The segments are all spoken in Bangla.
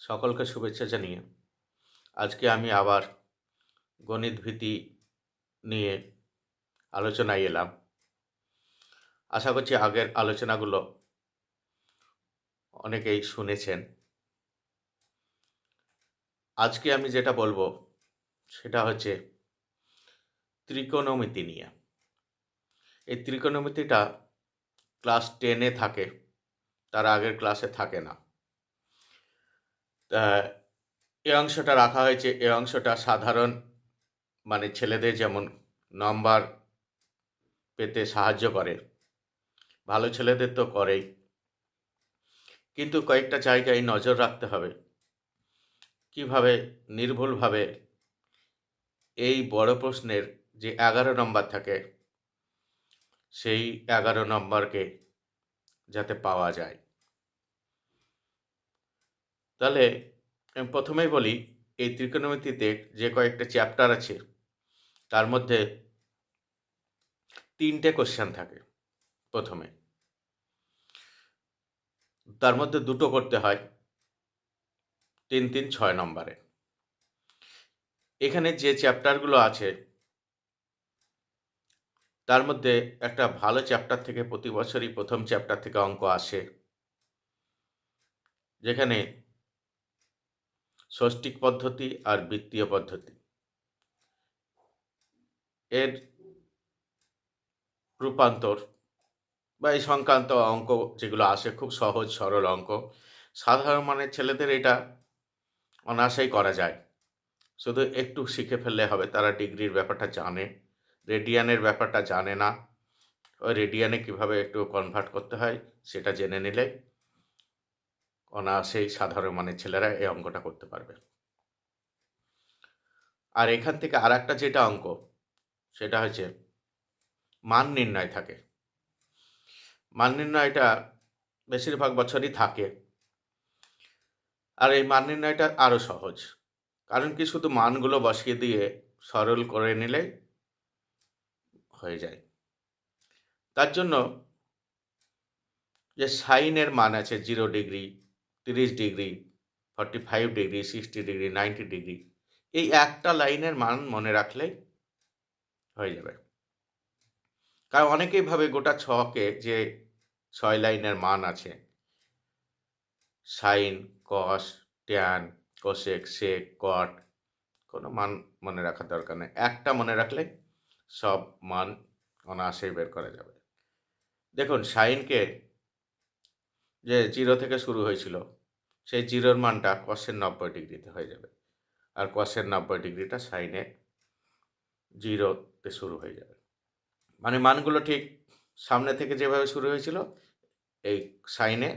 সকলকে শুভেচ্ছা জানিয়ে আজকে আমি আবার গণিত ভীতি নিয়ে আলোচনায় এলাম। আশা করছি আগের আলোচনাগুলো অনেকেই শুনেছেন। আজকে আমি যেটা বলব সেটা হচ্ছে ত্রিকোণমিতি নিয়ে। এই ত্রিকোণমিতিটা ক্লাস টেনে থাকে, তার আগের ক্লাসে থাকে না। এই অংশটা রাখা হয়েছে। এ অংশটা সাধারণ মানে ছেলেদের যেমন নম্বর পেতে সাহায্য করে। ভালো ছেলেদের তো করেই। কিন্তু কয়েকটা জায়গায় নজর রাখতে হবে। কীভাবে নির্ভুলভাবে এই বড় প্রশ্নের যে এগারো নম্বর থাকে, সেই এগারো নম্বরকে যাতে পাওয়া যায়। তাহলে আমি প্রথমেই বলি, এই ত্রিকোণমিতিতে যে কয়েকটা চ্যাপ্টার আছে, তার মধ্যে তিনটে কোশ্চেন থাকে প্রথমে। তার মধ্যে দুটো করতে হয়, তিন তিন, ছয় নম্বরে। এখানে যে চ্যাপ্টারগুলো আছে, তার মধ্যে একটা ভালো চ্যাপ্টার থেকে প্রতি বছরই প্রথম চ্যাপ্টার থেকে অঙ্ক আসে। যেখানে ষষ্ঠিক পদ্ধতি আর বৃত্তীয় পদ্ধতি। এর রূপান্তর বা এই সংক্রান্ত অঙ্ক যেগুলো আসে খুব সহজ, সরল অঙ্ক, সাধারণ মানের ছেলেদের এটা অনায়াসেই করা যায়। শুধু একটু শিখে ফেললে হবে, তারা ডিগ্রির ব্যাপারটা জানে, রেডিয়ানের ব্যাপারটা জানে না। ওই রেডিয়ানে কীভাবে একটু কনভার্ট করতে হয়, সেটা জেনে নিলে অনায়াসেই সাধারণ মানের ছেলেরা এই অঙ্কটা করতে পারবে। আর এখান থেকে আর একটা যেটা অঙ্ক, সেটা হচ্ছে মান নির্ণয় থাকে। মান নির্ণয়টা বেশিরভাগ বছরই থাকে। আর এই মান নির্ণয়টা আরও সহজ। কারণ কি শুধু মানগুলো বসিয়ে দিয়ে সরল করে নিলেই হয়ে যায়। তার জন্য যে সাইনের মান আছে জিরো ডিগ্রি তিরিশ degree forty five degree sixty degree ninety degree, এই একটা লাইনের মান মনে রাখলেই হয়ে যাবে। কারণ অনেকেই ভাবে গোটা ছকে যে ছয় লাইনের মান আছে, sine cos tan cosec sec cot কোনো মান মনে রাখার দরকার নেই। একটা মনে রাখলে সব মান অনায়াসেই বের করা যাবে। দেখুন, সাইনকে যে জিরো থেকে শুরু হয়েছিল, সেই জিরোর মানটা কসের নব্বই ডিগ্রিতে হয়ে যাবে। আর কসের নব্বই ডিগ্রিটা সাইনে জিরোতে শুরু হয়ে যাবে। মানে মানগুলো ঠিক সামনে থেকে যেভাবে শুরু হয়েছিল, এই সাইনে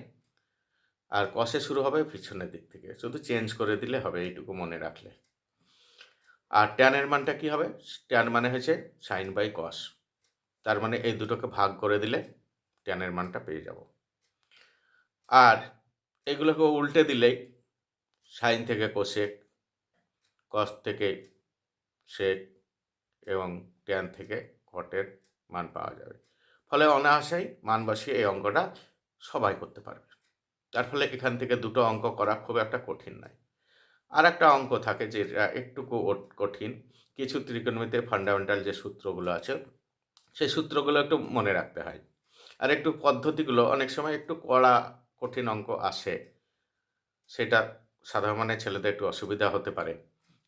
আর কসে শুরু হবে পিছনের দিক থেকে। শুধু চেঞ্জ করে দিলে হবে, এইটুকু মনে রাখলে। আর ট্যানের মানটা কি হবে? ট্যান মানে হয়েছে সাইন বাই কস তার মানে এই দুটোকে ভাগ করে দিলে ট্যানের মানটা পেয়ে যাব। আর এগুলোকে উল্টে দিলেই সাইন থেকে কোশেক কস থেকে শেক এবং ট্যান থেকে কটের মান পাওয়া যাবে। ফলে অনায়াসেই মান বসিয়ে এই অঙ্কটা সবাই করতে পারবে। তার ফলে এখান থেকে দুটো অঙ্ক করা খুব একটা কঠিন নয়। আর একটা অঙ্ক থাকে যেটা একটুকু কঠিন। কিছু ত্রিকোণমিতে ফান্ডামেন্টাল যে সূত্রগুলো আছে, সেই সূত্রগুলো একটু মনে রাখতে হয়। আর একটু পদ্ধতিগুলো অনেক সময় একটু কড়া কঠিন অঙ্ক আসে, সেটা সাধারণ মানের ছেলেদের একটু অসুবিধা হতে পারে।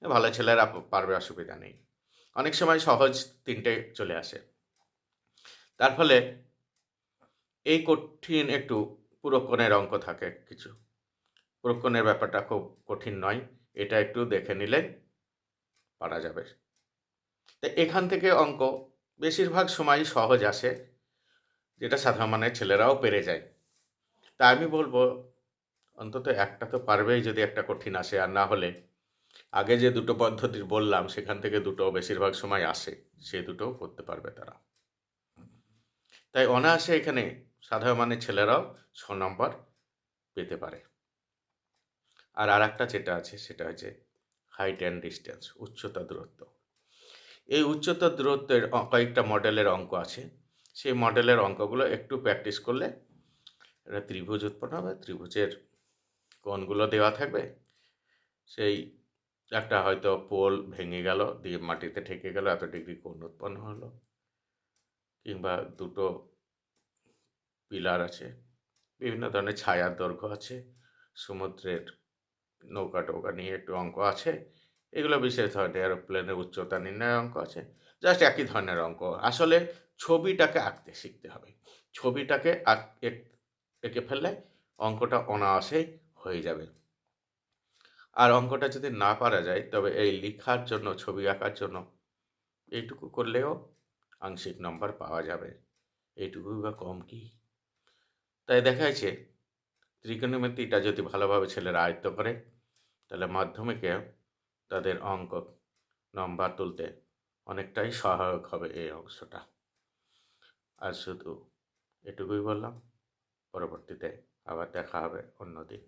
ভালো ছেলেরা পারবে অসুবিধা নেই। অনেক সময় সহজ তিনটে চলে আসে। তার ফলে এই কঠিন একটু পুরক্ষণের অঙ্ক থাকে কিছু। পুরক্ষণের ব্যাপারটা খুব কঠিন নয়, এটা একটু দেখে নিলে পারা যাবে। তো এখান থেকে অঙ্ক বেশিরভাগ সময় সহজ আসে, যেটা সাধারণ মানের ছেলেরাও পেরে যায়। তা আমি বলব, অন্তত একটা তো পারবেই যদি একটা কঠিন আসে, আর না হলে। আগে যে দুটো পদ্ধতি বললাম, সেখান থেকে দুটো বেশিরভাগ সময় আসে, সে দুটো করতে পারবে তারা। তাই অনায়াসে এখানে সাধারণ মানের ছেলেরাও ছ নম্বর পেতে পারে। আর আর একটা যেটা আছে, সেটা হচ্ছে হাইট অ্যান্ড ডিস্টেন্স উচ্চতা দূরত্ব। এই উচ্চতা দূরত্বের কয়েকটা মডেলের অঙ্ক আছে। সেই মডেলের অঙ্কগুলো একটু প্র্যাকটিস করলে এটা ত্রিভুজ উৎপন্ন হবে, ত্রিভুজের কোণগুলো দেওয়া থাকবে। সেই একটা হয়তো পোল ভেঙে গেল, দিয়ে মাটিতে ঠেকে গেল, এত ডিগ্রি কোণ উৎপন্ন হলো। কিংবা দুটো পিলার আছে, বিভিন্ন ধরনের ছায়ার দৈর্ঘ্য আছে, সমুদ্রের নৌকা টৌকা নিয়ে একটু অঙ্ক আছে। এগুলো বিশেষ ধরনের এরোপ্লেনের উচ্চতা নির্ণয় অঙ্ক আছে, জাস্ট একই ধরনের অঙ্ক। আসলে ছবিটাকে আঁকতে শিখতে হবে। ছবিটাকে আঁক- এক- ফেললে অঙ্কটা অনায়াসেই হয়ে যাবে। আর অঙ্কটা যদি না পারা যায়, তবে এই লেখার জন্য, ছবি আঁকার জন্য এইটুকু করলেও আংশিক নম্বর পাওয়া যাবে। এইটুকুই বা কম কি? তাই দেখা যাচ্ছে ত্রিকোণমিতিটা যদি ভালোভাবে ছেলেরা আয়ত্ত করে, তাহলে মাধ্যমিকে তাদের অঙ্ক নম্বর তুলতে অনেকটাই সহায়ক হবে এই অংশটা। আর শুধু এটুকুই বললাম। পরবর্তীতে আবার দেখা হবে অন্যদিন